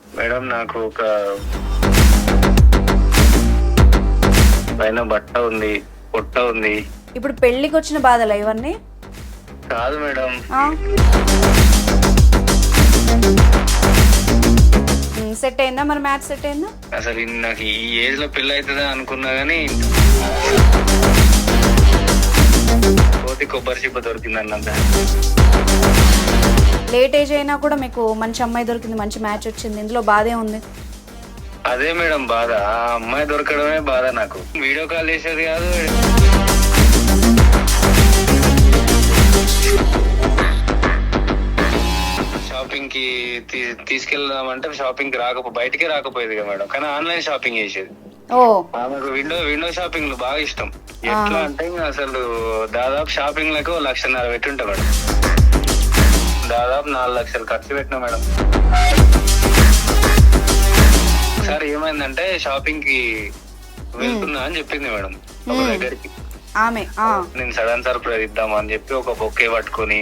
Madam నాకు ఒక పైన బట్ట ఉంది పొట్ట ఉంది. ఇప్పుడు పెళ్ళికి వచ్చిన బాధలు ఇవన్నీ? కాదు మేడం. సెట్ అయిందా మరి మ్యాచ్ సెట్ అయిందా? అసలు నాకు ఈ ఏజ్లో పెళ్ళి అవుతుందా అనుకున్నా గానీ కోతి కొబ్బరి చిప్ప దొరికింది అన్నంత లేట్ ఏజ్ అయినా కూడా మీకు మంచి అమ్మాయి దొరికింది మంచి మ్యాచ్ వచ్చింది. ఇందులో బాధే ఉంది. అదే మేడం బాధ. ఆ అమ్మాయి దొరకడమే బాధ నాకు. వీడియో కాల్ చేసేది కాదు. షాపింగ్కి తీసుకెళ్దామంటే షాపింగ్కి రాకపో బయటికే రాకపోయేది కదా మేడం. కానీ ఆన్లైన్ షాపింగ్ చేసేది. ఓ. ఆమెకు విండో విండో షాపింగ్ బాగా ఇష్టం. ఎట్లా అంటే అసలు దాదాపు షాపింగ్లకు లక్షన్నర పెట్టుంటా మేడం. దాదాపు నాలుగు లక్షలు ఖర్చు పెట్టినా మేడం. ఒకసారి ఏమైందంటే షాపింగ్కి వెళ్తున్నా అని చెప్పింది మేడం ఒక దగ్గరికి. ఆమె. నేను సడన్ సర్ప్రైజ్ ఇద్దామా అని చెప్పి ఒక బొక్కే పట్టుకొని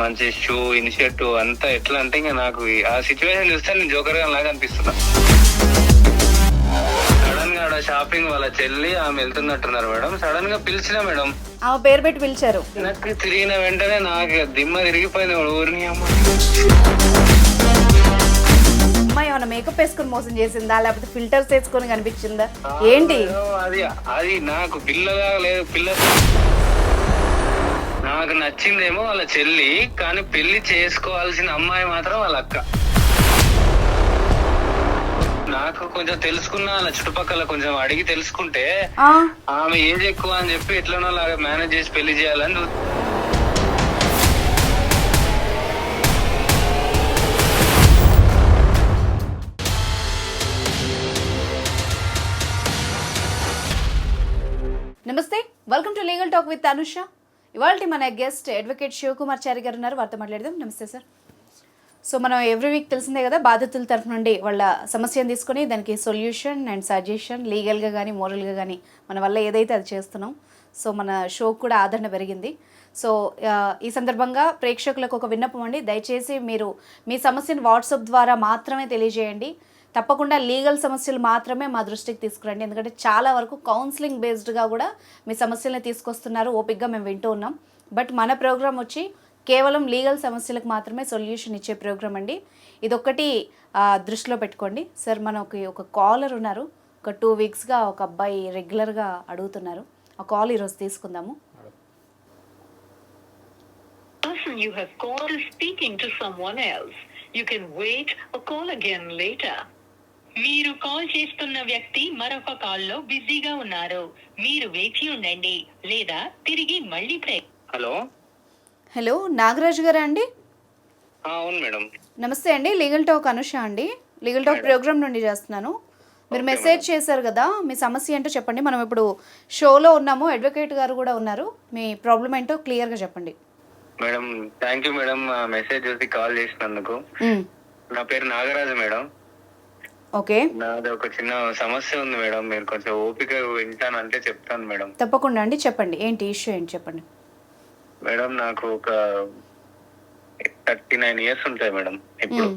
మంచి షూ ఇన్షర్ట్ అంతా ఎట్లా అంటే ఇంకా నాకు ఆ సిచ్యువేషన్ చూస్తే నేను జోకర్గా లాగా అనిపిస్తున్నా. సడన్గా ఆడ షాపింగ్ వాళ్ళ చెల్లి ఆమె వెళ్తున్నట్టున్నారు మేడం. సడన్గా పిలిచిన మేడం. ఆమె పేరు పెట్టి పిలిచారు. నాకు తిరిగిన వెంటనే నాకు దిమ్మ తిరిగిపోయింది ఊరిని అమ్మ. అమ్మాయి ఏమైనా మేకప్ వేసుకొని మోసం చేసిందా? లేకపోతే ఫిల్టర్స్ వేసుకొని కనిపించిందా? ఏంటి? అది అది నాకు పిల్లగా లేదు. పిల్ల నాకు నచ్చిందేమో వాళ్ళ చెల్లి కానీ పెళ్ళి చేసుకోవాల్సిన అమ్మాయి మాత్రం వాళ్ళ అక్క. నాకు కొంచెం తెలుసుకున్నా చుట్టుపక్కల కొంచెం అడిగి తెలుసుకుంటే ఆమె ఏజ్ ఎక్కువ అని చెప్పి ఎట్లనో లాగా మేనేజ్ చేసి పెళ్ళి చేయాలని నమస్తే welcome to legal talk with Anusha ఇవాళ మన గెస్ట్ అడ్వకేట్ శివకుమార్ చారి గారు ఉన్నారు. వారితో మాట్లాడదాం. నమస్తే సార్ సో మనం ఎవ్రీ వీక్ తెలిసిందే కదా బాధితుల తరఫు నుండి వాళ్ళ సమస్యను తీసుకొని దానికి సొల్యూషన్ అండ్ సజెషన్ లీగల్గా కానీ మోరల్గా కానీ మన వల్ల ఏదైతే అది చేస్తున్నాం. సో మన షో కూడా ఆదరణ పెరిగింది. సో ఈ సందర్భంగా ప్రేక్షకులకు ఒక విన్నపం అండి. దయచేసి మీరు మీ సమస్యను వాట్సాప్ ద్వారా మాత్రమే తెలియజేయండి. తప్పకుండా లీగల్ సమస్యలు మాత్రమే మా దృష్టికి తీసుకురండి. ఎందుకంటే చాలా వరకు కౌన్సిలింగ్ బేస్డ్గా కూడా మీ సమస్యలను తీసుకొస్తున్నారు. ఓపిక్గా మేము వింటూ ఉన్నాం. బట్ మన ప్రోగ్రామ్ వచ్చి కేవలం లీగల్ సమస్యలకు మాత్రమే సొల్యూషన్ ఇచ్చే ప్రోగ్రామ్ అండి. ఇదొక్కటి దృష్టిలో పెట్టుకోండి. సార్ మనకి ఒక కాలర్ ఉన్నారు. ఒక టూ వీక్స్గా ఒక అబ్బాయి రెగ్యులర్గా అడుగుతున్నారు. ఆ కాల్ ఈరోజు తీసుకుందాము. You have called is speaking to someone else. You can wait or call again later. మీరు కాల్ చేస్తున్న వ్యక్తి మరొక కాల్లో బిజీగా ఉన్నారు. మీరు వేచి ఉండండి. లేదా తిరిగి మళ్ళీ హలో హలో నాగరాజు గారా అండి? అవును మేడం. నమస్తే అండి లీగల్ టాక్ అనుష అండి. లీగల్ టాక్ ప్రోగ్రామ్ నుండి చేస్తున్నాను. మీరు మెసేజ్ చేశారు కదా మీ సమస్య ఏంటో చెప్పండి. మనం ఇప్పుడు షోలో ఉన్నాము అడ్వకేట్ గారు కూడా ఉన్నారు. మీ ప్రాబ్లం ఏంటో క్లియర్గా చెప్పండి. Madam thank you madam message చూసి కాల్ చేసినందుకు. నా పేరు నాగరాజు మేడం. ఓకే. నాది ఒక చిన్న సమస్య ఉంది మేడం. మీరు కొంచెం ఓపిక వింటానంటే చెప్తాను మేడం. తప్పకుండా అండి చెప్పండి. ఏంటి ఇష్యూ ఏంటి చెప్పండి. మేడం నాకు ఒక థర్టీ నైన్ ఇయర్స్ ఉంటాయి మేడం ఇప్పుడు.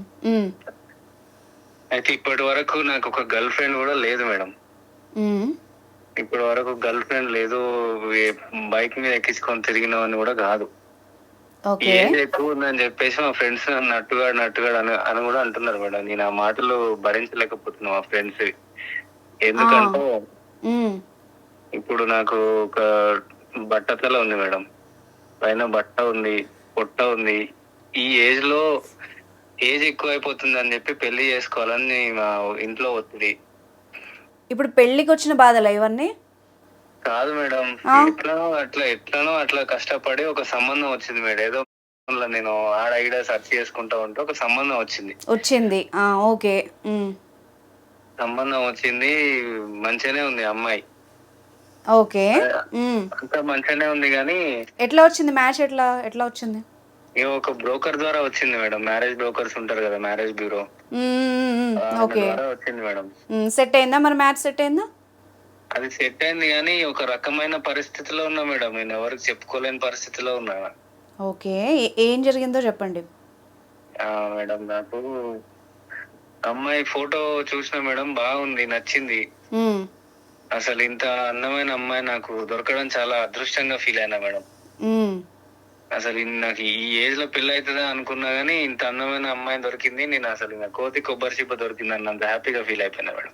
అయితే ఇప్పటి వరకు నాకు ఒక గర్ల్ ఫ్రెండ్ కూడా లేదు మేడం. ఇప్పటి వరకు గర్ల్ ఫ్రెండ్ లేదు బైక్ మీద ఎక్కించుకొని తిరిగినవని కూడా కాదు. ఎక్కువ ఉందని చెప్పేసి మా ఫ్రెండ్స్ నట్టుగా నట్టుగా అని అని కూడా అంటున్నారు మేడం. నేను ఆ మాటలు భరించలేకపోతున్నా మా ఫ్రెండ్స్. ఎందుకంటే ఇప్పుడు నాకు ఒక బట్టతల ఉంది మేడం. పైన బట్ట ఉంది పొట్ట ఉంది. ఈ ఏజ్లో ఏజ్ ఎక్కువ అయిపోతుంది అని చెప్పి పెళ్ళి చేసుకోవాలని మా ఇంట్లో ఒత్తిడి. ఇప్పుడు పెళ్ళికి వచ్చిన బాధలు ఇవన్నీ? కాదు మేడం? ఎట్లనో అట్లా ఎట్లనో అట్లా కష్టపడి ఒక సంబంధం వచ్చింది మేడం. ఏదో నేను ఆడ ఈడ సెర్చ్ చేసుకుంటా ఉంటే ఒక సంబంధం వచ్చింది. వచ్చింది. ఓకే. సంబంధం వచ్చింది మంచిగానే ఉంది అమ్మాయి. ఓకే. అంతా మంచిగానే ఉంది కానీ ఎట్లా వచ్చింది మ్యాచ్ ఎట్లా? ఎట్లా వచ్చింది? ఒక బ్రోకర్ ద్వారా వచ్చింది మేడం. మ్యారేజ్ బ్రోకర్స్ ఉంటారు కదా మ్యారేజ్ బ్యూరో. ఓకే. వచ్చింది మేడం. సెట్ అయిందా మరి మ్యాచ్? సెట్ అయిందా? అది సెట్ అయింది కానీ ఒక రకమైన పరిస్థితిలో ఉన్నా మేడం. నేను ఎవరికి చెప్పుకోలేని పరిస్థితిలో ఉన్నా. ఓకే. ఏ- జరిగిందో చెప్పండి. మేడం నాకు అమ్మాయి ఫోటో చూసిన మేడం బాగుంది నచ్చింది. అసలు ఇంత అందమైన అమ్మాయి నాకు దొరకడం చాలా అదృష్టంగా ఫీల్ అయినా మేడం. అసలు నాకు ఈ ఏజ్లో పెళ్ళి అవుతుందా అనుకున్నా గానీ ఇంత అందమైన అమ్మాయి దొరికింది నేను అసలు కోతి కొబ్బరి చిప్ప దొరికింది అన్నంత హ్యాపీగా ఫీల్ అయిపోయినా మేడం.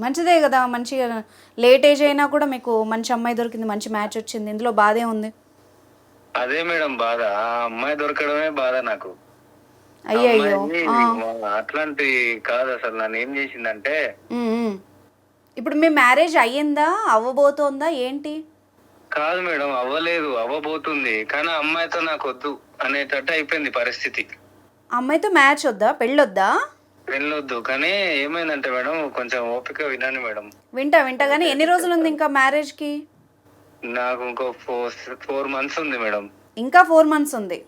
మంచిదే కదా మంచిగా లేట్ ఏజ్ అయినా కూడా మీకు మంచి అమ్మాయి దొరికింది మంచి మ్యాచ్ వచ్చింది ఇందులో బాధే ఉంది అదే మేడం బాధ ఆ అమ్మాయి దొరకడమే బాధ నాకు ఆ. అట్లాంటి కాదు అసలు నన్ను ఏం చేసిందంటే. ఇప్పుడు మీ మ్యారేజ్ అయ్యిందా? అవ్వబోతోందా? ఏంటి? కాదు మేడం అవ్వలేదు అవ్వబోతుంది. కానీ అమ్మాయితో నాకు వద్దు అనేటట్టు అయిపోయింది పరిస్థితి. అమ్మాయితో మ్యాచ్ వద్దా? పెళ్ళొద్దా? వెళ్ళొద్దు కానీ ఏమైందంటే మేడం కొంచెం ఓపిక వినండి మేడం. వింటా వింటా. కానీ ఎన్ని రోజులు ఉంది ఇంకా మ్యారేజ్కి? నాకు ఇంకో ఫోర్ ఫోర్ మంత్స్ ఉంది మేడం. ఇంకా ఫోర్ మంత్స్ ఉంది.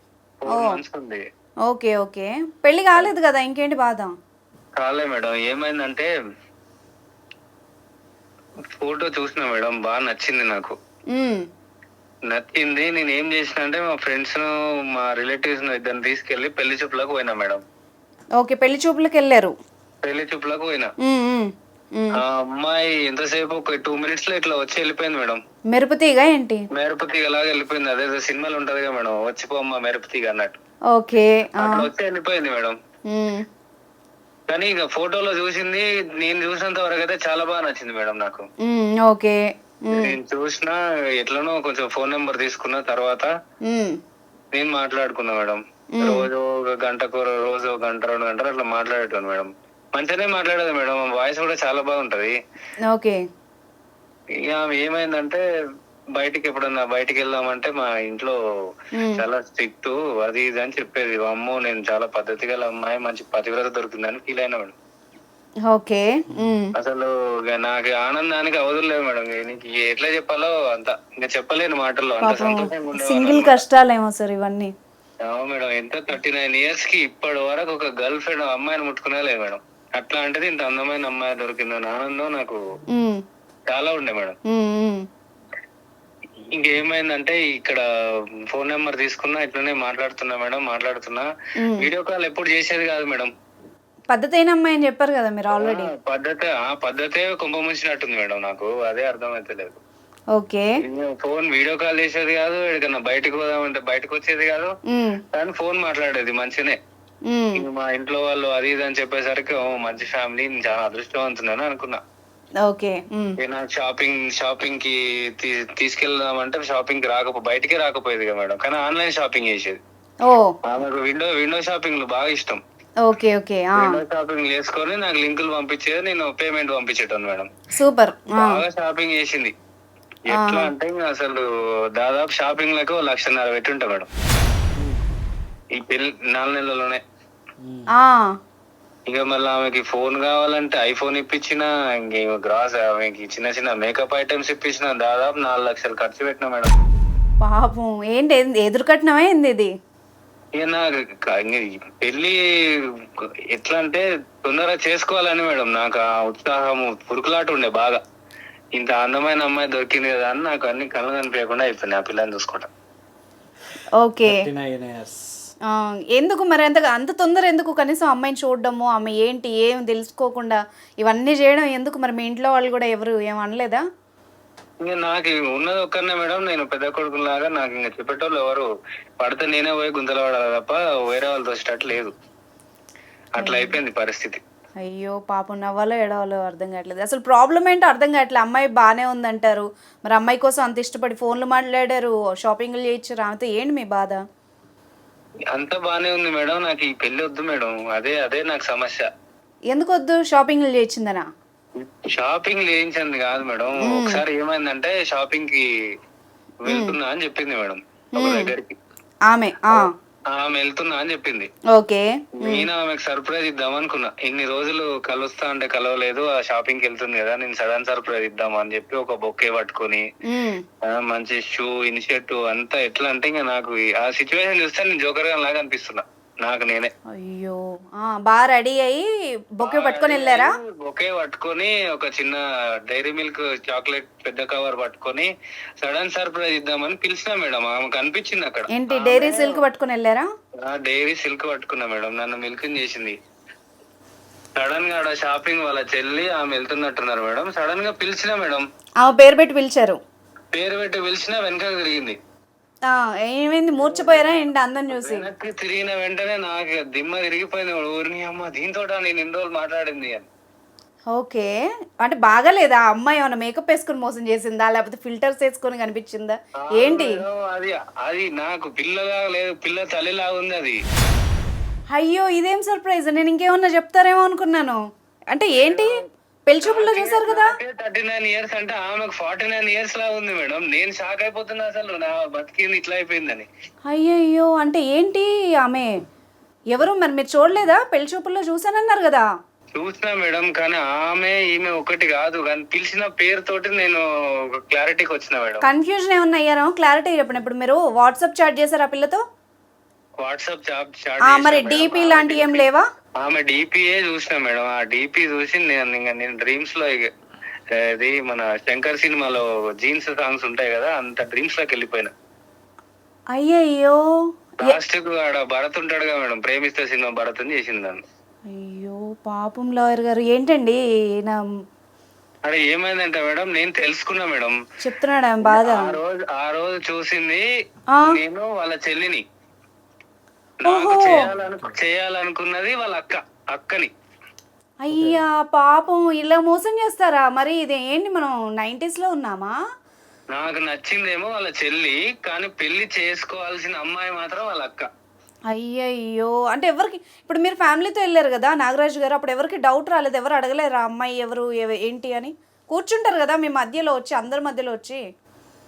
ఫోర్ మంత్స్ ఉంది. Okay okay. పెళ్ళి కాలేదు కదా ఇంకేంటి బాధ? కాలే మేడం. ఏమైందంటే ఫోటో చూసిన మేడం బాగా నచ్చింది నాకు. నచ్చింది నేను ఏం చేసిన అంటే మా ఫ్రెండ్స్ మా రిలేటివ్స్ ఇద్దరిని తీసుకెళ్ళి పెళ్ళి చూపులకు పోయినా మేడం. ఓకే పెళ్ళి చూపులకు వెళ్ళారు? పెళ్ళి చూపులకు పోయినా. అమ్మాయి ఎంతసేపు ఒక టూ మినిట్స్లో ఇట్లా వచ్చి వెళ్ళిపోయింది మేడం. మెరుపుతీగా ఏంటి? మేరపతిగా అలాగే వెళ్ళిపోయింది. అదే సినిమాలు ఉంటది కదా మేడం వచ్చిపోమ్మా మేరపతిగా అన్నట్టు. ఓకే. అట్లా వచ్చి వెళ్ళిపోయింది మేడం. కానీ ఇక ఫోటోలో చూసింది నేను చూసినంత వరకు అయితే చాలా బాగా నచ్చింది మేడం నాకు. ఓకే. నేను చూసిన ఎట్లనో కొంచెం ఫోన్ నెంబర్ తీసుకున్న తర్వాత. నేను మాట్లాడుకున్నా మేడం. రోజు ఒక గంటకు రోజు ఒక గంట రెండు గంటలు అట్లా మాట్లాడేటాను మేడం. మంచిగానే మాట్లాడేది మేడం. వాయిస్ కూడా చాలా బాగుంటది. ఓకే. ఏమైందంటే బయటికి ఎప్పుడన్నా బయటికి వెళ్దామంటే మా ఇంట్లో. చాలా స్ట్రిక్ట్ అది ఇది అని చెప్పేది. అమ్మో నేను చాలా పద్ధతి గల అమ్మాయి మంచి పతివ్రత దొరికిందని ఫీల్ అయినా మేడం. ఓకే. అసలు నాకు ఆనందానికి అవధులు లేవు మేడం. నీకు ఎట్లా చెప్పాలో అంత ఇంకా చెప్పలేను మాటల్లో. అంత సంతోషంగా సింగిల్ కష్టాలేమో సార్ ఇవన్నీ. అవును మేడం ఎంత థర్టీ నైన్ ఇయర్స్కి ఇప్పటి వరకు ఒక గర్ల్ ఫ్రెండ్ అమ్మాయిని ముట్టుకునే లేదు మేడం. అట్లా అంటే ఇంత అందమైన అమ్మాయి దొరికిందని ఆనందం నాకు. చాలా ఉండే మేడం. ఇంకేమైందంటే ఇక్కడ ఫోన్ నెంబర్ తీసుకున్నా ఇట్లనే మాట్లాడుతున్నా మేడం మాట్లాడుతున్నా. వీడియో కాల్ ఎప్పుడు చేసేది కాదు మేడం. పద్ధతి అయిన అమ్మాయి అని చెప్పారు కదా మీరు ఆల్రెడీ పద్ధతి ఆ పద్ధతే కుంభముంచినట్టుంది మేడం నాకు అదే అర్థమైతలేదు ఓకే. ఫోన్ వీడియో కాల్ చేసేది కాదు ఎక్కడికన్నా బయటకు పోదామంటే బయటకు వచ్చేది కాదు. కానీ ఫోన్ మాట్లాడేది మంచినే. మా ఇంట్లో వాళ్ళు అది ఇది అని చెప్పేసరికి మంచి ఫ్యామిలీ చాలా అదృష్టవంతున్నాను అనుకున్నా. ఓకే. నాకు షాపింగ్ షాపింగ్కి తీసుకెళ్దామంటే షాపింగ్కి రాకపో బయటికే రాకపోయేది కదా మేడం. కానీ ఆన్లైన్ షాపింగ్ చేసేది. ఆమెకు విండో విండో షాపింగ్ బాగా ఇష్టం. Okay okay. విండో షాపింగ్ చేసుకొని నాకు లింకులు పంపించేది నేను పేమెంట్ పంపించేటాను మేడం. సూపర్. బాగా షాపింగ్ చేసింది. ఎట్లా అంటే అసలు దాదాపు షాపింగ్లకు లక్షన్నర పెట్టుంటా మేడం. ఈ పెళ్ళి నాలుగు నెలల్లోనే. ఇక మళ్ళీ ఆమెకి ఫోన్ కావాలంటే ఐఫోన్ ఇప్పించిన ఇంకేమో గ్రాస్ ఆమెకి చిన్న చిన్న మేకప్ ఐటమ్స్ ఇప్పించిన దాదాపు నాలుగు లక్షలు ఖర్చు పెట్టిన మేడం. పాపం ఏంటి ఏంది ఎదురుకట్నమే ఏంది ఇది? ఇక ఇంక పెళ్ళి ఎట్లా అంటే తొందరగా చేసుకోవాలని మేడం. నాకు ఆ ఉత్సాహము పురుకులాట ఉండే బాగా. ఇంత అందమైన అమ్మాయి దొరికింది కదా అని నాకు అన్ని కళ్ళు కనిపించకుండా అయిపోయింది ఆ పిల్లని చూసుకుంటా ఓకే. ఎందుకు మరి అంత అంత తొందర ఎందుకు కనీసం అమ్మాయిని చూడడము ఆమె ఏంటి ఏం తెలుసుకోకుండా ఇవన్నీ చేయడం ఎందుకు మరి మీ ఇంట్లో వాళ్ళు కూడా ఎవరు ఏం అనలేదా? ఇంకా నాకు ఉన్నది ఒక్కనే మేడం నేను పెద్ద కొడుకులాగా నాకు ఇంకా చెప్పేటోళ్ళు ఎవరు పడితే నేనే పోయి గుంతలు పడాలి తప్ప వేరే వాళ్ళతో స్టార్ట్ లేదు. అట్లా అయిపోయింది పరిస్థితి. అయ్యో పాపం నవ్వాలో ఎడవాలో అర్థం కావట్లేదు. అసలు ప్రాబ్లం ఏంటో అర్థం కావట్లేదు. అమ్మాయి బాగానే ఉందంటారు. మరి అమ్మాయి కోసం అంత ఇష్టపడి ఫోన్లు మాట్లాడారు షాపింగ్లు చేయించారు ఆమెతో ఏంటి మీ బాధ? అంతా బానే ఉంది మేడం నాకు ఈ పెళ్ళి వద్దు మేడం. అదే అదే నాకు సమస్య. ఎందుకు వద్దు షాపింగ్లు చేయించిందనా? షాపింగ్ చేయించింది కాదు మేడం. ఒకసారి ఏమైందంటే షాపింగ్కి వెళ్తున్నా అని చెప్పింది మేడం. ఒక దగ్గరికి. ఆమె ఆ, ఆమె వెళ్తున్నా అని చెప్పింది. ఓకే. నేను ఆమెకు సర్ప్రైజ్ ఇద్దాం అనుకున్నా. ఇన్ని రోజులు కలుస్తా అంటే కలవలేదు ఆ షాపింగ్కి వెళ్తుంది కదా నేను సడన్ సర్ప్రైజ్ ఇద్దాం అని చెప్పి ఒక బొక్కే పట్టుకొని మంచి షూ ఇన్షర్ట్ అంతా ఎట్లా అంటే ఇంకా నాకు ఆ సిచ్యువేషన్ చూస్తే నేను జోకర్గా లాగా అనిపిస్తున్నా. నాకు నేనే. అయ్యో. బాగా రెడీ అయ్యి బొకే పట్టుకొని వెళ్ళారా? ఒకే పట్టుకొని ఒక చిన్న డైరీ మిల్క్ చాక్లెట్ పెద్ద కవర్ పట్టుకొని సడన్ సర్ప్రైజ్ ఇద్దామని పిలిచినా మేడం. ఆమెకు అనిపించింది అక్కడ. ఏంటి డైరీ సిల్క్ పట్టుకొని వెళ్ళారా? డైరీ సిల్క్ పట్టుకున్నా మేడం. నన్ను మిల్క్ చేసింది. సడన్గా ఆడ షాపింగ్ వాళ్ళ చెల్లి ఆమె వెళ్తున్నట్టున్నారు మేడం. సడన్గా పిలిచినా మేడం. ఆమె పేరు పెట్టి పిలిచారు. పేరు పెట్టి పిలిచినా వెనక తిరిగింది. ఏమైంది? మూర్చిపోయారా ఏంటి అందం చూసి? వెనక్కి తిరిగిన వెంటనే నాకు దిమ్మ తిరిగిపోయింది. ఊరిని అమ్మ దీంతో నేను ఇన్ని రోజులు మాట్లాడింది అని. ఓకే. అంటే బాగాలేదా? అమ్మాయి ఏమైనా మేకప్ వేసుకొని మోసం చేసిందా? లేకపోతే ఫిల్టర్స్ వేసుకొని కనిపించిందా? ఏంటి? అది అది నాకు పిల్లగా లేదు పిల్ల తల్లిలాగా ఉంది అది. అయ్యో ఇదేం సర్ప్రైజ్? నేను ఇంకేమన్నా చెప్తారేమో అనుకున్నాను. అంటే ఏంటి? పెళ్ళి చూపుల్లో చూసారు కదా? థర్టీ నైన్ ఇయర్స్ అంటే ఆమెకు ఫార్టీ నైన్ ఇయర్స్ లా ఉంది మేడం. నేను షాక్ అయిపోతున్నా అసలు నా బతికింది ఇట్లా అయిపోయిందని. అయ్యయ్యో అంటే ఏంటి ఆమె? ఎవరు మరి? మీరు చూడలేదా? పెళ్ళి చూపుల్లో చూసానన్నారు కదా? చూసినా మేడం కానీ ఆమె ఈమె ఒకటి కాదు. కానీ పిలిచిన పేరుతోటి నేను క్లారిటీకి వచ్చిన మేడం. కన్ఫ్యూజన్ ఏమన్నా అయ్యారో? క్లారిటీ చెప్పండి. ఇప్పుడు మీరు వాట్సాప్ చాట్ చేశారు ఆ పిల్లతో? వాట్సాప్ ఆ, మరి డిపి లాంటివి ఏం లేవా? ఆమె డిపిఏ చూసిన మేడం. ఆ డిపి చూసి నేను ఇంకా నేను డ్రీమ్స్లో ఇది మన శంకర్ సినిమాలో జీన్స్ సాంగ్స్ ఉంటాయి కదా అంత డ్రీమ్స్లోకి వెళ్ళిపోయినా. అయ్యయ్యో. లాస్ట్కు ఆడ భరత్ ఉంటాడుగా మేడం ప్రేమిస్తే సినిమా భరత్ అని చేసింది దాన్ని అయ్యో పాపం లాయర్ గారు. ఏంటండి అరే ఏమైందంటే మేడం నేను తెలుసుకున్నా మేడం. చెప్తున్నాడు బాధ? ఆ రోజు ఆ రోజు చూసింది. నేను వాళ్ళ చెల్లిని. నాకు చేయాలను చేయాలనుకున్నది వాళ్ళ అక్క అక్కని. అయ్యా పాపం ఇలా మోసం చేస్తారా? మరి ఇది ఏంటి మనం 90s లో ఉన్నామా? నాకు నచ్చిందేమో వాళ్ళ చెల్లి కానీ పెళ్ళి చేసుకోవాల్సిన అమ్మాయి మాత్రం వాళ్ళ అక్క. అయ్యయ్యో. అంటే ఎవరికి ఇప్పుడు మీరు ఫ్యామిలీతో వెళ్ళారు కదా నాగరాజు గారు అప్పుడు ఎవరికి డౌట్ రాలేదు? ఎవరు అడగలేరు? అమ్మాయి ఎవరు ఎవ- ఏంటి అని? కూర్చుంటారు కదా మీ మధ్యలో వచ్చి అందరి మధ్యలో వచ్చి.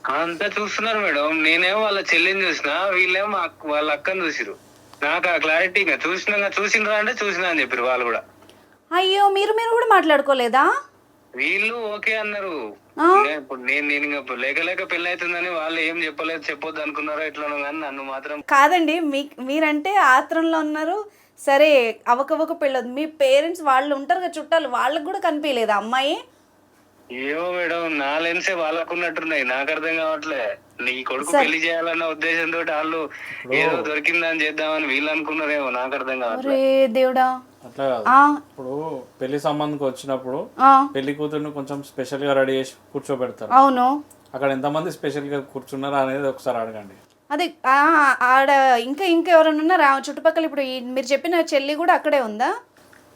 అంతా చూస్తున్నారు మేడం. నేనేమో వాళ్ళ చెల్లిని చూసిన వీళ్ళేమో వాళ్ళ అక్కని చూసిరు నాకు ఆ క్లారిటీ ఇంకా చూసినా చూసినరా అంటే చూసినా అని చెప్పారు వాళ్ళు కూడా. అయ్యో మీరు మీరు కూడా మాట్లాడుకోలేదా? వీళ్ళు ఓకే అన్నారు. ఆ. ఇప్పుడు నేను నేను ఇంకా లేక లేక పెళ్ళి అవుతుందని వాళ్ళు ఏం చెప్పలేదు చెప్పొద్దు అనుకున్నారో ఎట్లనో కానీ నన్ను మాత్రం కాదండి మీ మీరంటే ఆత్రంలో ఉన్నారు. సరే అవకవక పెళ్ళొద్దు. మీ పేరెంట్స్ వాళ్ళు ఉంటారు కదా చుట్టాలు వాళ్ళకి కూడా కనిపించలేదు అమ్మాయి? ఏమో మేడం నా లెన్సే వాళ్ళకున్నట్టున్నాయి. నాకు అర్థం కావట్లే. నీ కొడుకు పెళ్ళి చేయాలన్న ఉద్దేశంతో వాళ్ళు ఏదో దొరికిందని చేద్దామని వీళ్ళు అనుకున్నారేమో నాకు అర్థం దేవుడా. అట్లా కాదు. ఆ, ఇప్పుడు పెళ్ళి సంబంధంకి వచ్చినప్పుడు ఆ, పెళ్ళి కూతురుని కొంచెం స్పెషల్గా రెడీ చేసి కూర్చోబెడతారు. అవును. అక్కడ ఎంతమంది స్పెషల్గా కూర్చున్నారు అనేది ఒకసారి అడగండి. అదే ఆ, ఆడ ఇంకా ఇంకా ఎవరైనా ఉన్నారా? చుట్టుపక్కల ఇప్పుడు మీరు చెప్పిన చెల్లి కూడా అక్కడే ఉందా?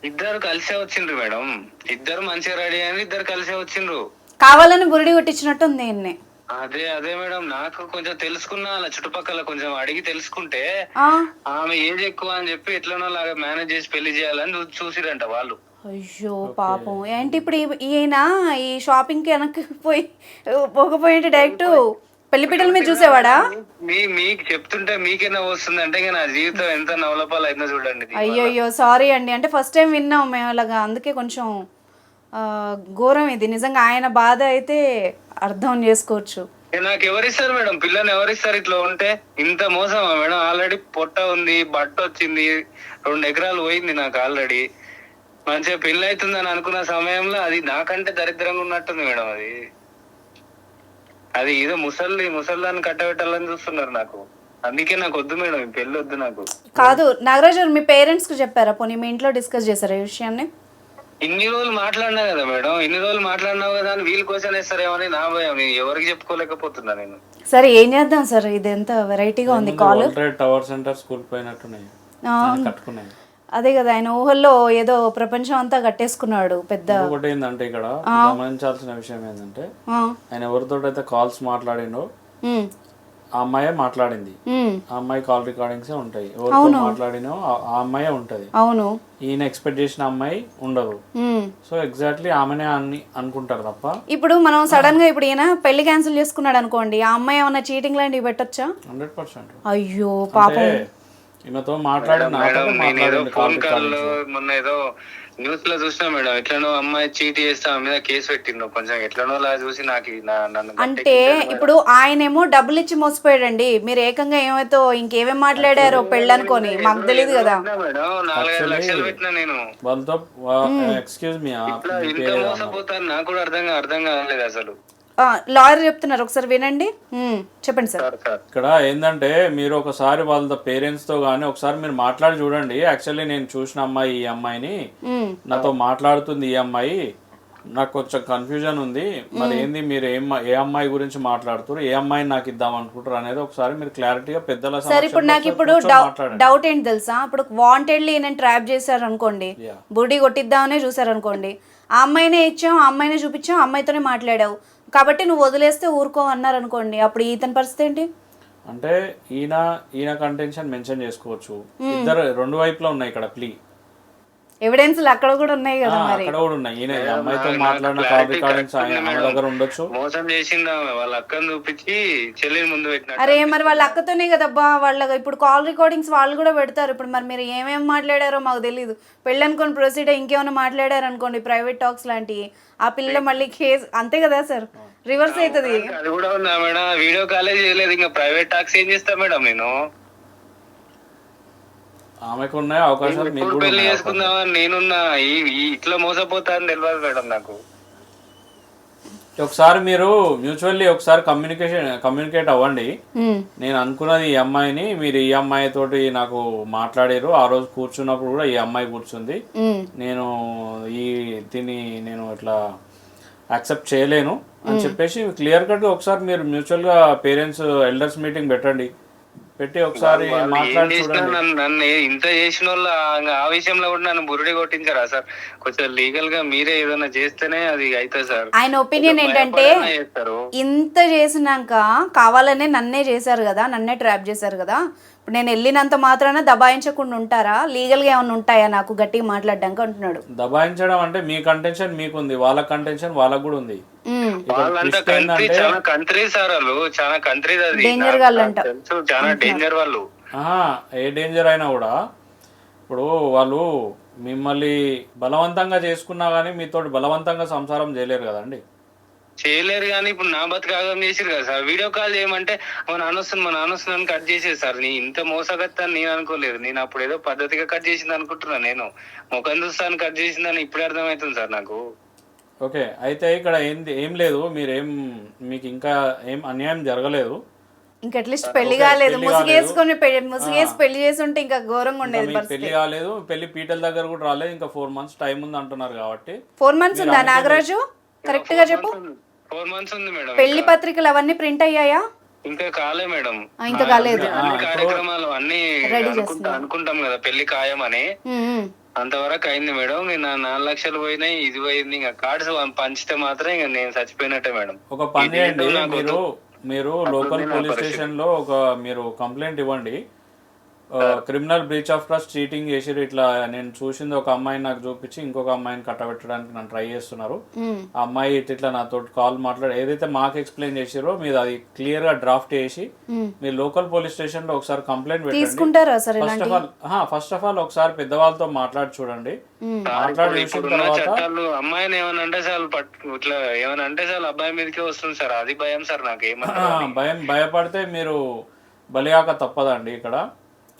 ఇద్దరు కలిసే వచ్చిండ్రు మేడం. ఇద్దరు మంచిగా రెడీ అని ఇద్దరు కలిసే వచ్చిండ్రు. కావాలని బురిడి కొట్టించినట్టు ఉంది. అదే అదే మేడం. నాకు కొంచెం తెలుసుకున్నా అలా చుట్టుపక్కల కొంచెం అడిగి తెలుసుకుంటే ఆ? ఆమె ఏజ్ ఎక్కువ అని చెప్పి ఎట్లనో లాగా మేనేజ్ చేసి పెళ్ళి చేయాలని చూసిరంట వాళ్ళు. అయ్యో పాపం. ఏంటి ఇప్పుడు ఈయన ఈ షాపింగ్కి వెనక్కి పోయి పోకపోయింటే డైరెక్ట్ పెళ్ళిపీటల మీద చూసేవాడా? మీ మీకు చెప్తుంటే మీకేనా వస్తుంది అంటే ఇక నా జీవితం ఎంత నవలపాలు అయిందో చూడండి. అయ్యయ్యో సారీ అండి. అంటే ఫస్ట్ టైం విన్నాం మేము అలాగా. అందుకే కొంచెం ఘోరం ఇది. నిజంగా ఆయన బాధ అయితే అర్థం చేసుకోవచ్చు. నాకు ఎవరిస్తారు మేడం? పిల్లని ఎవరిస్తారు ఇట్లా ఉంటే? ఇంత మోసమా మేడం? ఆల్రెడీ పొట్ట ఉంది బట్ట వచ్చింది రెండు ఎకరాలు పోయింది నాకు ఆల్రెడీ. మంచిగా పెళ్ళి అవుతుందని అనుకున్న సమయంలో అది నాకంటే దరిద్రంగా ఉన్నట్టుంది మేడం అది. అది ఏదో ముసలి ముసల్దాన్ని కట్టబెట్టాలని చూస్తున్నారు నాకు. అందుకే నాకు వద్దు మేడం ఈ పెళ్ళి వద్దు నాకు. కాదు నాగరాజు గారు మీ పేరెంట్స్కి చెప్పారా? పోనీ మీ ఇంట్లో డిస్కస్ చేశారా ఈ విషయాన్ని? ఇన్ని రోజులు మాట్లాడినా కదా మేడం? ఇన్ని రోజులు మాట్లాడినావు కదా అని వీళ్ళ కోసం వేస్తారేమని నా భయం. నేను ఎవరికి చెప్పుకోలేకపోతున్నా నేను. సరే ఏం చేద్దాం సార్? ఇది ఎంత వెరైటీగా ఉంది కాల్. టవర్ సెంటర్ స్కూల్ పోయినట్టున్నాయి. అదే కదా ఆయన ఊహల్లో ఏదో ప్రపంచం అంతా కట్టేసుకున్నాడు పెద్ద. ఇంకొకటి ఏంటంటే ఇక్కడ గమనించాల్సిన విషయం ఏంటంటే ఆ, ఆయన ఎవరితోటైతే కాల్స్ మాట్లాడిండో ఆ అమ్మాయే మాట్లాడింది. ఆ అమ్మాయి కాల్ రికార్డింగ్స్ ఉంటాయి. ఎవరితో మాట్లాడినో ఆ- అమ్మాయే ఉంటది. అవును. ఈయన ఎక్స్పెక్ట్ చేసిన అమ్మాయి ఉండదు. సో ఎగ్జాక్ట్లీ ఆమెనే అని అనుకుంటారు తప్ప ఇప్పుడు మనం సడన్గా ఇప్పుడు ఈయన పెళ్ళి క్యాన్సిల్ చేసుకున్నాడు అనుకోండి ఆ అమ్మాయి ఏమన్నా చీటింగ్ లాంటివి పెట్టొచ్చా? Hundred percent. అయ్యో పాపం. ఈమెతో మాట్లాడిన మేడం నాతో కాల్ మొన్న ఏదో న్యూస్లో చూసినా మేడం ఎట్లనో అమ్మాయి చీట్ చేస్తే ఆమె మీద కేసు పెట్టిండు. కొంచెం ఎట్లనో లా చూసి నాకు నా- నన్ను అంటే. ఇప్పుడు ఆయనేమో డబ్బులు ఇచ్చి మోసపోయాడండి. మీరు ఏకంగా ఏమైతే ఇంకేమేం మాట్లాడారో పెళ్ళనుకొని మాకు తెలియదు కదా. పెట్టినా మేడం నాలుగైదు లక్షలు పెట్టినా నేను. వాళ్ళతో ఎక్స్క్యూజ్ మీ ఇట్లా ఇంత మోసపోతాను నాకు కూడా అర్థం కా- అర్థం కాలేదు అసలు. లాయర్ చెప్తున్నారు. ఒకసారి వినండి. చెప్పండి సార్. Sir sir. ఇక్కడ ఏంటంటే మీరు ఒకసారి వాళ్ళ పేరెంట్స్తో కానీ ఒకసారి మీరు మాట్లాడి చూడండి. యాక్చువల్లీ నేను చూసిన అమ్మాయి ఈ అమ్మాయిని. నాతో మాట్లాడుతుంది ఈ అమ్మాయి. నాకు కొంచెం కన్ఫ్యూజన్ ఉంది. మరి ఏంది మీరు ఏం ఏ అమ్మాయి గురించి మాట్లాడుతారు ఏ అమ్మాయిని నాకు ఇద్దాం అనుకుంటారు అనేది ఒకసారి మీరు క్లారిటీగా పెద్దల సార్ ఇప్పుడు నాకు ఇప్పుడు డౌట్ ఏంటి తెలుసా? ఇప్పుడు వాంటెడ్లీ నేను ట్రాప్ చేశారు అనుకోండి. బుడి కొట్టిద్దామనే చూసారు అనుకోండి ఆ అమ్మాయినే ఇచ్చాం ఆ అమ్మాయినే చూపించాం అమ్మాయితోనే మాట్లాడావు. కాబట్టి నువ్వు వదిలేస్తే ఊరుకో అన్నారు అనుకోండి అప్పుడు ఇతని పరిస్థితి ఏంటి? అంటే ఈయన ఈయన కంటెన్షన్ మెన్షన్ చేసుకోవచ్చు. ఇద్దరు రెండు వైపులా ఉన్నాయి ఇక్కడ ప్లీ ఎవిడెన్స్లు అక్కడ కూడా ఉన్నాయి కదా మరి. అక్కడ కూడా ఉన్నాయి. ఈయన అమ్మాయితో మాట్లాడిన కాల్ రికార్డింగ్స్ ఆమె. దగ్గర ఉండొచ్చు. మోసం చేసింది వాళ్ళ అక్కని చూపించి చెల్లిని ముందు పెట్టిన అరే మరి వాళ్ళ అక్కతోనే కదబ్బా వాళ్ళ ఇప్పుడు కాల్ రికార్డింగ్స్ వాళ్ళు కూడా పెడతారు. ఇప్పుడు మరి మీరు ఏమేమి మాట్లాడారో మాకు తెలియదు పెళ్ళి అనుకోని ప్రొసీడ్ ఇంకేమైనా మాట్లాడారు అనుకోండి ప్రైవేట్ టాక్స్ లాంటివి. ఆ పిల్ల మళ్ళీ కేసు అంతే కదా సార్? రివర్స్ అవుతుంది. అది కూడా ఉందా మేడం? వీడియో కాలే చేయలేదు. ఇంకా ప్రైవేట్ టాక్స్ ఏం చేస్తా మేడం నేను? ఆమెకు ఉన్నాయి అవకాశాలు మీకు కూడా పెళ్ళి. చేసుకుందామని నేనున్నా ఇట్లా మోసపోతా అని తెలియదు మేడం నాకు. ఒకసారి మీరు మ్యూచువల్లీ ఒకసారి కమ్యూనికేషన్ కమ్యూనికేట్ అవ్వండి. నేను అనుకున్నది ఈ అమ్మాయిని మీరు ఈ అమ్మాయి తోటి నాకు మాట్లాడారు. ఆ రోజు కూర్చున్నప్పుడు కూడా ఈ అమ్మాయి కూర్చుంది. నేను ఈ దీన్ని నేను ఇట్లా యాక్సెప్ట్ చేయలేను అని చెప్పేసి క్లియర్ కట్ ఒకసారి మీరు మ్యూచువల్గా పేరెంట్స్ ఎల్డర్స్ మీటింగ్ పెట్టండి. పెట్టి ఒకసారి మాట్లాడి చూడండి. నన్ను ఇంత చేసిన వాళ్ళు ఆ- విషయంలో కూడా నన్ను బురుడి కొట్టించారా సార్? కొంచెం లీగల్గా మీరే ఏదైనా చేస్తేనే అది అవుతుంది సార్. ఆయన ఒపీనియన్ ఏంటంటే ఇంత చేసినాక కావాలనే నన్నే చేశారు కదా నన్నే ట్రాప్ చేశారు కదా ఇప్పుడు నేను వెళ్ళినంత మాత్రాన దబాయించకుండా ఉంటారా? లీగల్గా ఏమైనా ఉంటాయా నాకు గట్టిగా మాట్లాడడానికి అంటున్నాడు. దబాయించడం అంటే మీ కంటెన్షన్ మీకుంది. వాళ్ళ కంటెన్షన్ వాళ్ళకు కూడా ఉంది. వాళ్ళంతా కంట్రీ ఏంటంటే చాలా కంట్రీ సార్ వాళ్ళు. చాలా కంట్రీ అది. Danger నాకు- వాళ్ళంట. నాకు తెలుసు. చాలా డేంజర్ వాళ్ళు. ఆహా, ఏ డేంజర్ అయినా కూడా ఇప్పుడు వాళ్ళు మిమ్మల్ని బలవంతంగా చేసుకున్నా కానీ మీతోటి బలవంతంగా సంసారం చేయలేరు కదండి. చేయలేరు కానీ ఇప్పుడు నా బతుకాగం చేసిరు కదా సార్. వీడియో కాల్ చేయమంటే మా నాన్న వస్తుంది మా నాన్న వస్తుందని కట్ చేసేది సార్. నీ ఇంత మోసగత్తాన్ని నేను అనుకోలేదు. నేను అప్పుడు ఏదో పద్ధతిగా కట్ చేసింది అనుకుంటున్నా నేను. ముఖం చూస్తాను కట్ చేసిందని ఇప్పుడే అర్థమవుతుంది సార్ నాకు. ఓకే అయితే ఇక్కడ ఏంది ఏం లేదు. మీరేం మీకు ఇంకా ఏం అన్యాయం జరగలేదు. ఇంకా అట్లీస్ట్ పెళ్ళి కాలేదు. పెళ్ళి ముసుగేసుకొని ముసుగేసి పెళ్ళి చేసి ఉంటే ఇంకా ఘోరంగా ఉండేది పెళ్ళి కాలేదు. పెళ్ళి పీటల దగ్గర కూడా రాలేదు. ఇంకా ఫోర్ మంత్స్ టైం ఉంది అంటున్నారు కాబట్టి ఫోర్ మంత్స్ ఉందా నాగరాజు? కరెక్ట్గా చెప్పు. ఫోర్ మంత్స్ ఉంది మేడం పెళ్ళి పత్రికలు అవన్నీ ప్రింట్ అయ్యాయా? ఇంకా కాలే మేడం. ఇంకా కాలేదు. అన్ని కార్యక్రమాలు అన్ని అనుకుంటా అనుకుంటాం కదా పెళ్ళి ఖాయమని. అంతవరకు అయింది మేడం నేను నా నాలుగు లక్షలు పోయినాయి ఇది పోయింది ఇంకా కార్డ్స్ పంచితే మాత్రం ఇంకా నేను చచ్చిపోయినట్టే మేడం. ఒక పని చేయండి మీరు మీరు లోకల్ పోలీస్. స్టేషన్లో ఒక మీరు కంప్లైంట్ ఇవ్వండి. Criminal breach of trust cheating చేసిరు ఇట్లా. నేను చూసింది ఒక అమ్మాయిని నాకు చూపించి ఇంకొక అమ్మాయిని కట్టబెట్టడానికి నన్ను ట్రై చేస్తున్నారు. ఆ అమ్మాయి ఇట్లా ఇట్లా నాతో కాల్ మాట్లాడి ఏదైతే మాకు ఎక్స్ప్లెయిన్ చేసిరో మీరు అది క్లియర్గా డ్రాఫ్ట్ చేసి. మీరు లోకల్ పోలీస్ స్టేషన్లో ఒకసారి కంప్లైంట్ పెట్టండి. తీసుకుంటారా sir first of all first of all ఒకసారి పెద్దవాళ్ళతో మాట్లాడి చూడండి. మాట్లాడి చూసిన తర్వాత అమ్మాయిని ఏమైనా అంటే చాలు పట్టు ఇట్లా ఏమైనా అంటే చాలు అబ్బాయి మీదకే వస్తుంది సార్. అది భయం సార్ నాకు భయం భయపడితే మీరు బలియాక తప్పదండి ఇక్కడ.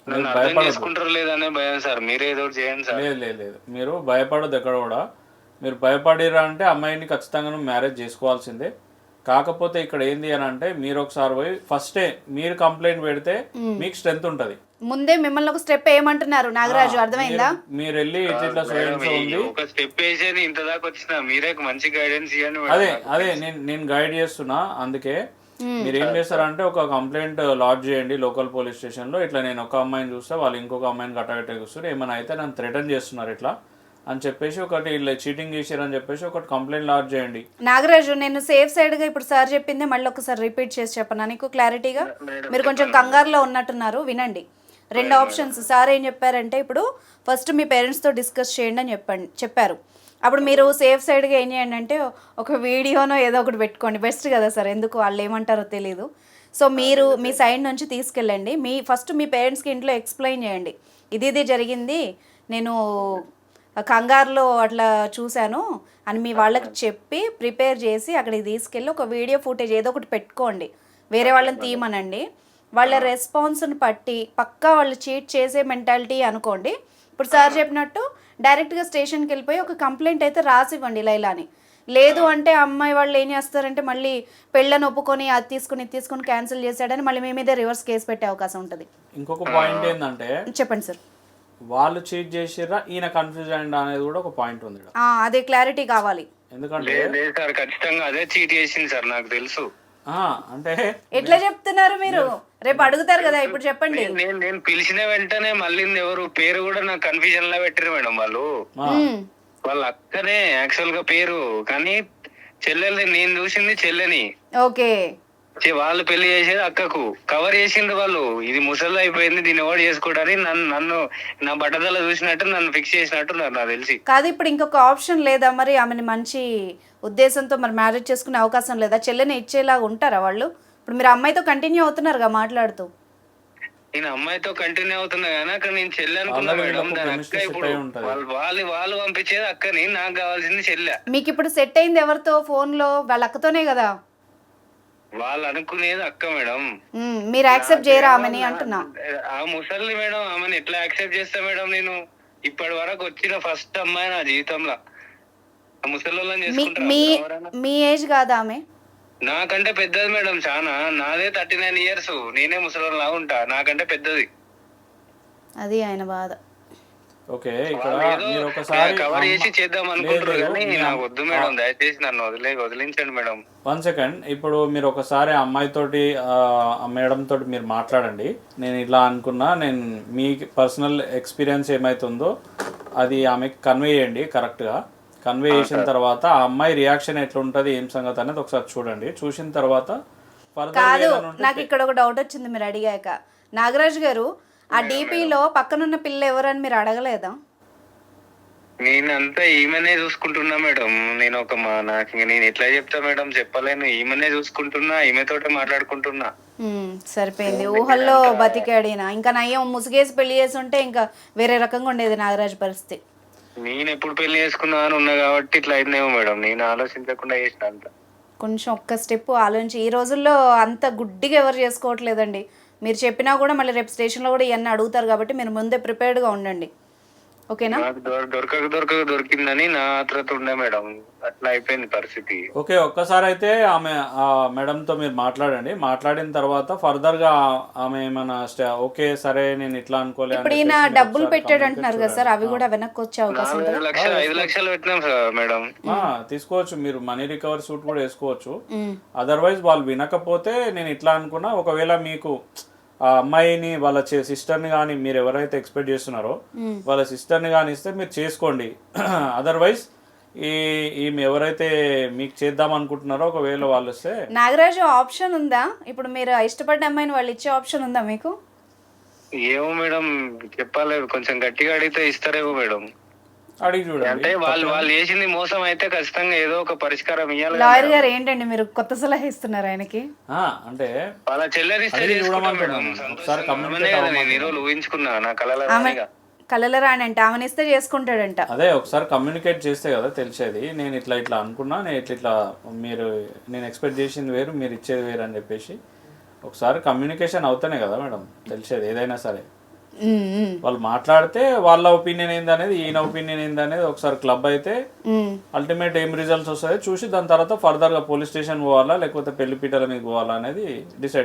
మీరు భయపడదు లేదనే భయం సార్. మీరే ఏదో చేయండి సార్. లేదు లేదు లేదు. మీరు భయపడదు ఎక్కడ కూడా. మీరు భయపడిరా అంటే అమ్మాయిని ఖచ్చితంగా నువ్వు మ్యారేజ్ చేసుకోవాల్సిందే. కాకపోతే ఇక్కడ ఏంది అని అంటే మీరు ఒకసారి పోయి ఫస్టే మీరు కంప్లైంట్ పెడితే మీకు స్ట్రెంత్ ఉంటది. ముందే మిమ్మల్ని ఒక స్టెప్ ఏమంటున్నారు నాగరాజు అర్థమైందా? మీరు- వెళ్ళి ఇట్లా ఒక స్టెప్ వేసేది ఇంత దాకా వచ్చిన మీరే మంచి గైడెన్స్ ఇవ్వండి. అదే అదే నేను నేను గైడ్ చేస్తున్నా. అందుకే మీరు ఏం చేస్తారంటే ఒక కంప్లైంట్ లాడ్జ్ చేయండి లోకల్ పోలీస్ స్టేషన్లో ఇట్లా నేను ఒక అమ్మాయిని చూస్తే వాళ్ళు ఇంకొక అమ్మాయిని కట్టగట్టే చూస్తారు ఏమైనా అయితే నన్ను థ్రెటన్ చేస్తున్నారు ఇట్లా అని చెప్పేసి ఒకటి ఇలా చీటింగ్ చేశారని చెప్పేసి ఒకటి కంప్లైంట్ లాడ్జ్ చేయండి. నాగరాజు నేను సేఫ్ సైడ్గా ఇప్పుడు సార్ చెప్పింది మళ్ళీ ఒకసారి రిపీట్ చేసి చెప్పనా? నీకు క్లారిటీగా? మీరు కొంచెం కంగారులో ఉన్నట్టున్నారు వినండి. రెండు ఆప్షన్స్. సార్ ఏం చెప్పారంటే ఇప్పుడు ఫస్ట్ మీ పేరెంట్స్తో డిస్కస్ చేయండి అని చెప్పండి చెప్పారు. అప్పుడు మీరు సేఫ్ సైడ్గా ఏం చేయండి అంటే ఒక వీడియోనో ఏదో ఒకటి పెట్టుకోండి. బెస్ట్ కదా సార్. ఎందుకు వాళ్ళు ఏమంటారో తెలియదు సో మీరు మీ సైడ్ నుంచి తీసుకెళ్ళండి. మీ ఫస్ట్ మీ పేరెంట్స్కి ఇంట్లో ఎక్స్ప్లెయిన్ చేయండి. ఇది ఇది జరిగింది. నేను కంగారులో అట్లా చూశాను అని మీ వాళ్ళకి చెప్పి ప్రిపేర్ చేసి అక్కడికి తీసుకెళ్ళి ఒక వీడియో ఫుటేజ్ ఏదో ఒకటి పెట్టుకోండి. వేరే వాళ్ళని తీయమనండి. వాళ్ళ రెస్పాన్స్ని బట్టి పక్కా వాళ్ళు చీట్ చేసే మెంటాలిటీ అనుకోండి. ఇప్పుడు సార్ చెప్పినట్టు డైరెక్ట్గా స్టేషన్కి వెళ్ళిపోయి ఒక కంప్లైంట్ అయితే రాసివ్వండి ఇలా అని లేదు అంటే అమ్మాయి వాళ్ళు ఏం చేస్తారంటే మళ్ళీ పెళ్ళని ఒప్పుకొని అది తీసుకుని ఇది తీసుకుని క్యాన్సిల్ చేశాడని మళ్ళీ మీ మీదే రివర్స్ కేసు పెట్టే అవకాశం ఉంటుంది. ఇంకొక పాయింట్ ఏంటంటే చెప్పండి సార్. వాళ్ళు చీట్ చేసిర్రా ఈయన కన్ఫ్యూజ్ అయ్యిందా అనేది కూడా ఒక పాయింట్ ఉంది అదే క్లారిటీ కావాలి. ఎందుకంటే లేదు లేదు సార్ ఖచ్చితంగా అదే చీట్ చేసింది సార్ నాకు తెలుసు. ఆ, అంటే ఎట్లా చెప్తున్నారు మీరు రేపు అడుగుతారు కదా ఇప్పుడు చెప్పండి. నేను- నేను పిలిచిన వెంటనే మళ్ళీ ఎవరు? పేరు కూడా నాకు కన్ఫ్యూజన్లో పెట్టారు మేడం వాళ్ళు. వాళ్ళ అక్కనే యాక్చువల్గా పేరు. కానీ చెల్లెల్ని నేను చూసింది చెల్లెని. ఓకే. వాళ్ళు పెళ్ళి చేసేది అక్కకు. కవర్ చేసిండ్రు వాళ్ళు. ఇది ముసలి అయిపోయింది దీన్ని ఎవరు చేసుకోవడానికి నన్ను నన్ను నా బట్టదల చూసినట్టు నన్ను ఫిక్స్ చేసినట్టు నాకు నాకు తెలిసి. కాదు ఇప్పుడు ఇంకొక ఆప్షన్ లేదా మరి? ఆమెని మంచి ఉద్దేశంతో మరి మ్యారేజ్ చేసుకునే అవకాశం లేదా? చెల్లెని ఇచ్చేలాగా ఉంటారా వాళ్ళు? ఇప్పుడు మీరు అమ్మాయితో కంటిన్యూ అవుతున్నారుగా మాట్లాడుతూ? నేను అమ్మాయితో కంటిన్యూ అవుతున్నా కానీ అక్కడ నేను చెల్లి అనుకున్నా మేడం దాని అక్క ఇప్పుడు. వాళ్ళు వాళ్ళు వాళ్ళు పంపించేది అక్కని నాకు కావాల్సింది చెల్లె. మీకు ఇప్పుడు సెట్ అయింది ఎవరితో? ఫోన్లో వాళ్ళ అక్కతోనే కదా? వాళ్ళు అనుకునేది అక్క మేడం. మీరు యాక్సెప్ట్ చేయరా ఆమెని అంటున్నా? ఆ ముసలి మేడం ఆమెను ఎట్లా యాక్సెప్ట్ చేస్తా మేడం నేను? ఇప్పటి వరకు వచ్చిన ఫస్ట్ అమ్మాయి నా జీవితంలో. ఆ ముసలి వాళ్ళని చేసుకుంటారా? మీ ఏజ్ కాదా ఆమె? నాకంటే పెద్దది మేడం చాలా నాదే థర్టీ నైన్ ఇయర్స్. నేనే ముసలి ఉంటా. నాకంటే పెద్దది. అది ఆయన బాధ. ఓకే ఇక్కడ మీరు ఒకసారి కవర్ చేసి చేద్దాం లేదు, కానీ నాకు వద్దు మేడం దయచేసి నన్ను వదిలే వదిలించండి మేడం. వన్ సెకండ్ ఇప్పుడు మీరు ఒకసారి ఆ అమ్మాయితోటి ఆ, ఆ మేడం తోటి మీరు మాట్లాడండి. నేను ఇలా అనుకున్నా నేను మీ పర్సనల్ ఎక్స్పీరియన్స్ ఏమైతుందో అది ఆమెకి కన్వే చేయండి కరెక్ట్గా కన్వే చేసిన తర్వాత ఆ అమ్మాయి రియాక్షన్ ఎట్లుంటుంది ఏం సంగతి అనేది ఒకసారి చూడండి. చూసిన తర్వాత కాదు నాకు ఇక్కడ ఒక డౌట్ వచ్చింది మీరు అడిగాక. నాగరాజ్ గారు ఆ డీపీలో పక్కనున్న పిల్ల ఎవరని మీరు అడగలేదా? నేనంతా ఈమెనే చూసుకుంటున్నా మేడం. నేను ఒక మా నాకు నేను ఎట్లా చెప్తా మేడం? చెప్పలేను. ఈమెనే చూసుకుంటున్నా ఈమెతోటే మాట్లాడుకుంటున్నా. ఉమ్, సరిపోయింది. ఊహల్లో బతికాడిన? ఇంకా నయ్యం ముసుగేసి పెళ్ళి చేసి ఉంటే ఇంకా వేరే రకంగా ఉండేది నాగరాజ్ పరిస్థితి. నేను ఎప్పుడు పెళ్ళి చేసుకున్నా అని ఉన్నా కాబట్టి ఇట్లా అయిందేమో మేడం. నేను ఆలోచించకుండా చేసిన అంత. కొంచెం ఒక్క స్టెప్ ఆలోచించి ఈ రోజుల్లో అంత గుడ్డిగా ఎవరు చేసుకోవట్లేదండి. మీరు చెప్పినా కూడా మళ్ళీ రేపు స్టేషన్లో కూడా ఇవన్నీ అడుగుతారు కాబట్టి మీరు ముందే ప్రిపేర్డ్గా ఉండండి. ఓకేనా? నాకు దొర- దొరకక దొరకక దొరికిందని నా ఆత్రత ఉండే మేడం. అట్లా అయిపోయింది పరిస్థితి. ఓకే ఒక్కసారి అయితే ఆమె ఆ మేడంతో మీరు మాట్లాడండి. మాట్లాడిన తర్వాత ఫర్దర్గా ఆమె ఏమైనా స్టే- ఓకే సరే నేను ఇట్లా అనుకోలే అని ఇప్పుడు ఈయన చెప్పేసి మీరు డబ్బులు ఒకసారి పెట్టాడు అంటున్నారు కదా సార్ అవి కూడా వెనక్కి వచ్చే అవకాశం నాలుగు ఉంటుందా లక్షలు ఐదు లక్షలు పెట్టినాం సార్ మేడం. ఆ, తీసుకోవచ్చు. మీరు మనీ రికవరీ సూట్ కూడా వేసుకోవచ్చు. ఉమ్, అదర్వైజ్ వాళ్ళు వినకపోతే నేను ఇట్లా అనుకున్నా ఒకవేళ మీకు ఆ అమ్మాయిని వాళ్ళ సిస్టర్ని కానీ మీరు ఎవరైతే ఎక్స్పెక్ట్ చేస్తున్నారో వాళ్ళ సిస్టర్ని కానీ ఇస్తే మీరు చేసుకోండి. అదర్వైజ్ ఈ ఈమె ఎవరైతే మీకు చేద్దాం అనుకుంటున్నారో ఒకవేళ వాళ్ళు వస్తే నాగరాజు ఆప్షన్ ఉందా? ఇప్పుడు మీరు ఇష్టపడ్డ అమ్మాయిని వాళ్ళు ఇచ్చే ఆప్షన్ ఉందా మీకు? ఏమో మేడం చెప్పాలి కొంచెం గట్టిగా అడిగితే ఇస్తారేమో మేడం. అడిగి చూడండి అంటే వాళ్ళు వాళ్ళు చేసింది మోసం అయితే ఖచ్చితంగా ఏదో ఒక పరిష్కారం ఇవ్వాలి లాయర్. గారు ఏంటండి మీరు కొత్త సలహా ఇస్తున్నారు ఆయనకి ఆ, అంటే వాళ్ళ చెల్లెని ఇస్తే అడిగి చేసుకుంటా చూడమంటున్నాను. మేడం. ఒకసారి సంతోషంగా communicate ఆమెనే కదా నేను అవ్వమంటున్నాను. ఈ రోజు ఊహించుకున్నా నా కళల ఆమె రాణిగా. కలల రాని అంటే ఆమెనిస్తే చేసుకుంటాడంట అదే ఒకసారి కమ్యూనికేట్ చేస్తే కదా తెలిసేది నేను ఇట్లా ఇట్లా అనుకున్నా నేను ఇట్లా ఇట్లా మీరు నేను ఎక్స్పెక్ట్ చేసింది వేరు మీరు ఇచ్చేది వేరు అని చెప్పేసి ఒకసారి కమ్యూనికేషన్ అవుతానే కదా మేడం తెలిసేది ఏదైనా సరే వాళ్ళు మాట్లాడితే వాళ్ళ ఒపీనియన్ ఏందనేది ఈయన ఒపీనియన్ ఏందనేది ఒకసారి క్లబ్ అయితే. అల్టిమేట్ ఏం రిజల్ట్స్ వస్తాయో చూసి దాని తర్వాత ఫర్దర్గా పోలీస్ స్టేషన్ పోవాలా లేకపోతే పెళ్ళి పీటల మీద పోవాలా అనేది డిసైడ్